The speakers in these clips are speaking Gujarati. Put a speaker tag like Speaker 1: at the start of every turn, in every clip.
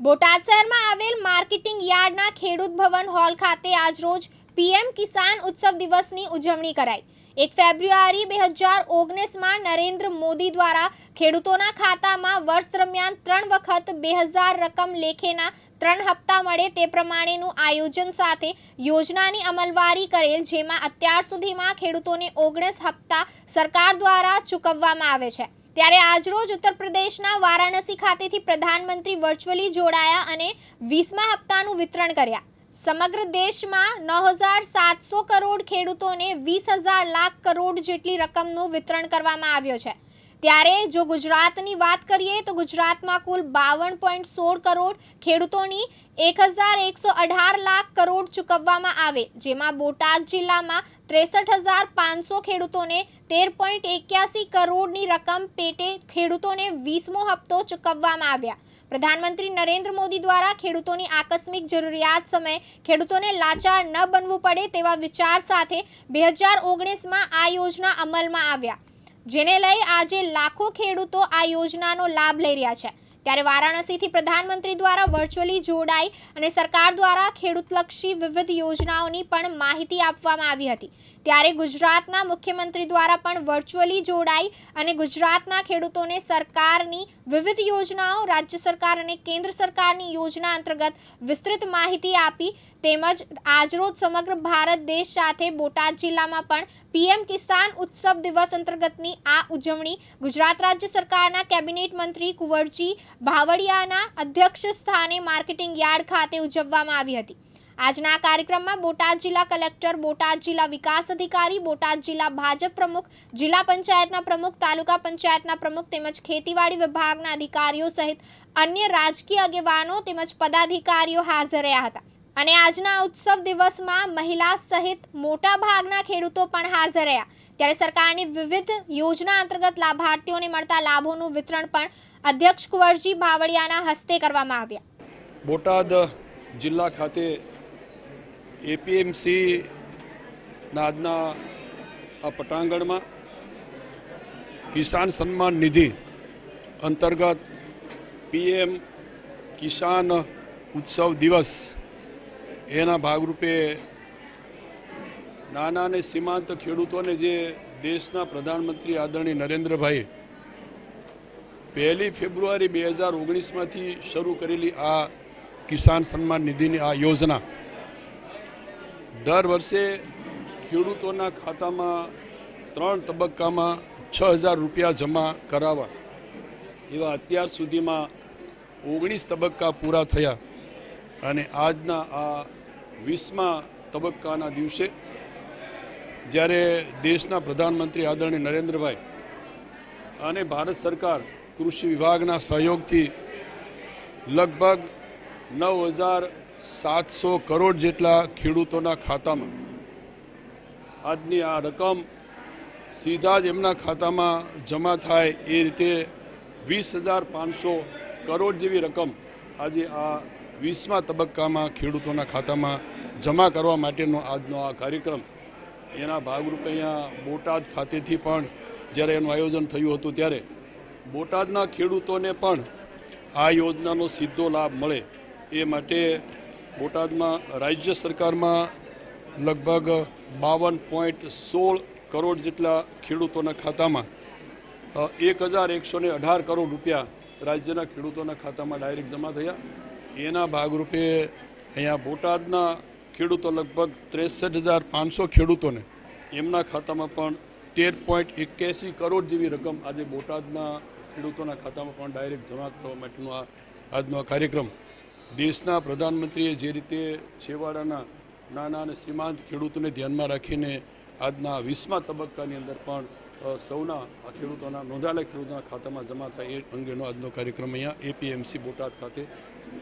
Speaker 1: બોટાદ શહેરમાં આવેલ માર્કેટિંગ યાર્ડના ખેડૂત ભવન હોલ ખાતે આજરોજ પીએમ કિસાન ઉત્સવ દિવસની ઉજવણી કરાઈ. એક ફેબ્રુઆરી બે હજાર ઓગણીસમાં નરેન્દ્ર મોદી દ્વારા ખેડૂતોના ખાતામાં વર્ષ દરમિયાન ત્રણ વખત બે હજાર રકમ લેખેના ત્રણ હપ્તા મળે તે પ્રમાણેનું આયોજન સાથે યોજનાની અમલવારી કરેલ, જેમાં અત્યાર સુધીમાં ખેડૂતોને ઓગણીસ હપ્તા સરકાર દ્વારા ચૂકવવામાં આવે છે. ત્યારે આજરોજ ઉત્તર પ્રદેશના વારાણસી ખાતેથી પ્રધાનમંત્રી વર્ચ્યુઅલી જોડાયા અને વીસમા હપ્તાનું વિતરણ કર્યા. સમગ્ર દેશમાં નવ હજાર સાતસો કરોડ ખેડૂતોને વીસ હજાર લાખ કરોડ જેટલી રકમનું વિતરણ કરવામાં આવ્યું છે. ત્યારે જો ગુજરાતની વાત કરીએ તો ગુજરાતમાં કુલ બાવન પોઈન્ટ સોળ કરોડ ખેડૂતોની એક હજાર એકસો અઢાર લાખ કરોડ ચૂકવવામાં આવે, જેમાં બોટાદ જિલ્લામાં ત્રેસઠ હજાર પાંચસો ખેડૂતોને તેર પોઈન્ટ એક્યાસી કરોડની રકમ પેટે ખેડૂતોને વીસમો હપ્તો ચૂકવવામાં આવ્યા. પ્રધાનમંત્રી નરેન્દ્ર મોદી દ્વારા ખેડૂતોની આકસ્મિક જરૂરિયાત સમયે ખેડૂતોને લાચાર ન બનવું પડે તેવા વિચાર સાથે બે હજાર ઓગણીસમાં આ યોજના અમલમાં આવ્યા. જેને લઈ આજે લાખો ખેડૂતો આ યોજનાનો લાભ લઈ રહ્યા છે. ત્યારે વારાણસીથી પ્રધાનમંત્રી દ્વારા વર્ચ્યુઅલી જોડાઈ અને સરકાર દ્વારા ખેડૂતલક્ષી વિવિધ યોજનાઓની પણ માહિતી આપવામાં આવી હતી. ત્યારે ગુજરાતના મુખ્યમંત્રી દ્વારા પણ વર્ચ્યુઅલી જોડાઈ અને ગુજરાતના ખેડૂતોને સરકારની વિવિધ યોજનાઓ, રાજ્ય સરકાર અને કેન્દ્ર સરકારની યોજના અંતર્ગત વિસ્તૃત માહિતી આપી, તેમજ આજરોજ સમગ્ર ભારત દેશ સાથે બોટાદ જિલ્લામાં પણ પીએમ કિસાન ઉત્સવ દિવસ અંતર્ગતની આ ઉજવણી ગુજરાત રાજ્ય સરકારના કેબિનેટ મંત્રી કુંવરજી ભાવડિયાના અધ્યક્ષ સ્થાને માર્કેટિંગ યાર્ડ ખાતે ઉજવવામાં આવી હતી. આજના આ કાર્યક્રમમાં બોટાદ જિલ્લા કલેક્ટર, બોટાદ જિલ્લા વિકાસ અધિકારી, બોટાદ જિલ્લા ભાજપ પ્રમુખ, જિલ્લા પંચાયતના પ્રમુખ, તાલુકા પંચાયતના પ્રમુખ તેમજ ખેતીવાડી વિભાગના અધિકારીઓ સહિત અન્ય રાજકીય આગેવાનો તેમજ પદાધિકારીઓ હાજર રહ્યા હતા. અને આજના ઉત્સવ દિવસમાં મહિલા સહિત મોટા ભાગના ખેડૂતો પણ હાજર રહ્યા. ત્યારે સરકારની વિવિધ યોજના અંતર્ગત લાભાર્થીઓને મળતા લાભોનું વિતરણ પણ અધ્યક્ષ કુંવરજી ભાવડિયાના હસ્તે કરવામાં આવ્યા.
Speaker 2: બોટાદ જિલ્લા ખાતે એપીએમસી આજના આ પટાંગણમાં કિસાન સન્માન નિધિ અંતર્ગત પીએમ કિસાન ઉત્સવ દિવસ એના ભાગરૂપે નાના અને સીમાંત ખેડૂતોને જે દેશના પ્રધાનમંત્રી આદરણીય નરેન્દ્રભાઈ પહેલી ફેબ્રુઆરી બે હજાર ઓગણીસમાંથી શરૂ કરેલી આ કિસાન સન્માન નિધિની આ યોજના દર વર્ષે ખેડૂતોના ખાતામાં ત્રણ તબક્કામાં છ હજાર રૂપિયા જમા કરાવવા એવા અત્યાર સુધીમાં ઓગણીસ તબક્કા પૂરા થયા અને આજના આ વીસમા તબક્કાના દિવસે જ્યારે દેશના પ્રધાનમંત્રી આદરણીય નરેન્દ્રભાઈ અને ભારત સરકાર કૃષિ વિભાગના સહયોગથી લગભગ નવ હજાર સાતસો કરોડ જેટલા ખેડૂતોના ખાતામાં આજની આ રકમ સીધા જ એમના ખાતામાં જમા થાય એ રીતે વીસ હજાર પાંચસો કરોડ જેવી રકમ આજે આ વીસમા તબક્કામાં ખેડૂતોના ખાતામાં જમા કરવા માટેનો આજનો આ કાર્યક્રમ. એના ભાગરૂપે અહીંયા બોટાદ ખાતેથી પણ જ્યારે એનું આયોજન થયું હતું ત્યારે બોટાદના ખેડૂતોને પણ આ યોજનાનો સીધો લાભ મળે. એ માટે બોટાદમાં રાજ્ય સરકારમાં લગભગ બાવન પોઈન્ટ સોળ કરોડ જેટલા ખેડૂતોના ખાતામાં એક હજાર એકસો અઢાર કરોડ રૂપિયા રાજ્યના ખેડૂતોના ખાતામાં ડાયરેક્ટ જમા થયા. એના ભાગરૂપે અહીંયા બોટાદના ખેડૂતો લગભગ ત્રેસઠ હજાર પાંચસો ખેડૂતોને એમના ખાતામાં પણ તેર પોઈન્ટ એક્યાસી કરોડ જેવી રકમ આજે બોટાદના ખેડૂતોના ખાતામાં પણ ડાયરેક્ટ જમા કરવા માટેનો આ આજનો આ કાર્યક્રમ. દેશના પ્રધાનમંત્રીએ જે રીતે છેવાડાના નાના અને સીમાંત ખેડૂતોને ધ્યાનમાં રાખીને આજના વીસમા તબક્કાની અંદર પણ સૌના ખેડૂતોના નોંધાયેલા ખેડૂતોના ખાતામાં જમા થાય એ અંગેનો આજનો કાર્યક્રમ અહીંયા એપીએમસી બોટાદ ખાતે,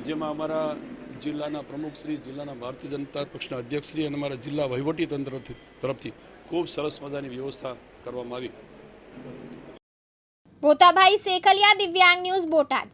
Speaker 2: જેમાં અમારા જિલ્લાના પ્રમુખશ્રી જિલ્લાના ભારતીય જનતા પક્ષના અધ્યક્ષશ્રી અને અમારા જિલ્લા વહીવટી તંત્ર તરફથી ખૂબ સરસ મજાની વ્યવસ્થા કરવામાં આવી.
Speaker 1: ભોતાભાઈ સેકલિયા દિવ્યાંગ ન્યૂઝ બોટાદ.